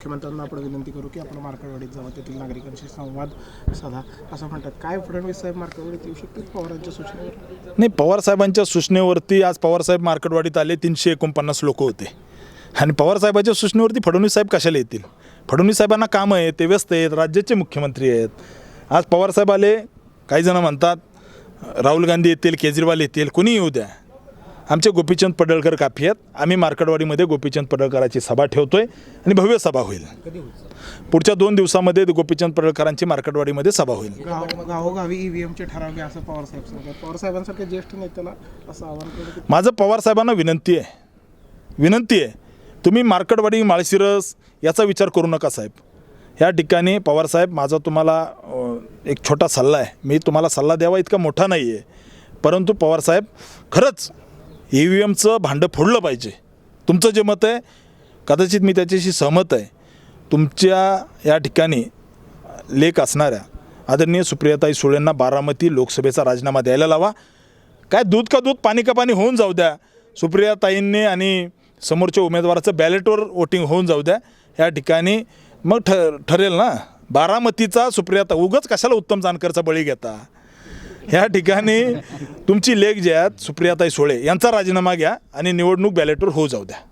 मुख्यमंत्र्यांना आपण विनंती करू की आपण मार्केटवाडीत जावं तेथील नागरिकांशी संवाद साधा. असं म्हणतात. काय फडणवीस साहेब मार्केटवाडीत येऊ शकतात पवारांच्या सूचनेवर? नाही पवारसाहेबांच्या सूचनेवरती आज पवारसाहेब मार्केटवाडीत आले तीनशे एकोणपन्नास लोक होते. आणि पवारसाहेबांच्या सूचनेवरती फडणवीस साहेब कशाला येतील? फडणवीस साहेबांना कामं आहे ते व्यस्त आहेत राज्याचे मुख्यमंत्री आहेत. आज पवारसाहेब आले काही जणं म्हणतात राहुल गांधी येतील केजरीवाल येतील कोणी येऊ द्या. आमचे गोपीचंद पडळकर काफी आहेत. आम्ही मार्केटवाडीमध्ये गोपीचंद पडळकरांची सभा ठेवतोय आणि भव्य सभा होईल. पुढच्या दोन दिवसामध्ये गोपीचंद पडळकरांची मार्केटवाडीमध्ये सभा होईल. गाव गावोगावी ईव्हीएमचे ठरावे असं पवारसाहेब सांगतात. पवारसाहेबांसारख्या ज्येष्ठ नेत्याला असं आवाहन माझं पवारसाहेबांना विनंती आहे. विनंती आहे. तुम्ही मार्केटवाडी माळशिरस याचा विचार करू नका साहेब. या ठिकाणी पवारसाहेब माझा तुम्हाला एक छोटा सल्ला आहे. मी तुम्हाला सल्ला द्यावा इतका मोठा नाही आहे परंतु पवारसाहेब खरंच ई व्ही एमचं भांडं फोडलं पाहिजे. तुमचं जे मत आहे कदाचित मी त्याच्याशी सहमत आहे. तुमच्या या ठिकाणी लेख असणाऱ्या आदरणीय सुप्रियाताई सुळेंना बारामती लोकसभेचा राजीनामा द्यायला लावा. काय दूध का दूध पाणी का पाणी होऊन जाऊ द्या. सुप्रियाताईंनी आणि समोरच्या उमेदवाराचं बॅलेटवर वोटिंग होऊन जाऊ द्या. या ठिकाणी मग ठ ठरेल ना? बारामतीचा सुप्रियाता उगच कशाला उत्तम जानकरचा बळी घेता? ह्या ठिकाणी तुमची लेख जे आहेत सुप्रियाताई सोळे यांचा राजीनामा घ्या आणि निवडणूक बॅलेटवर होऊ जाऊ द्या.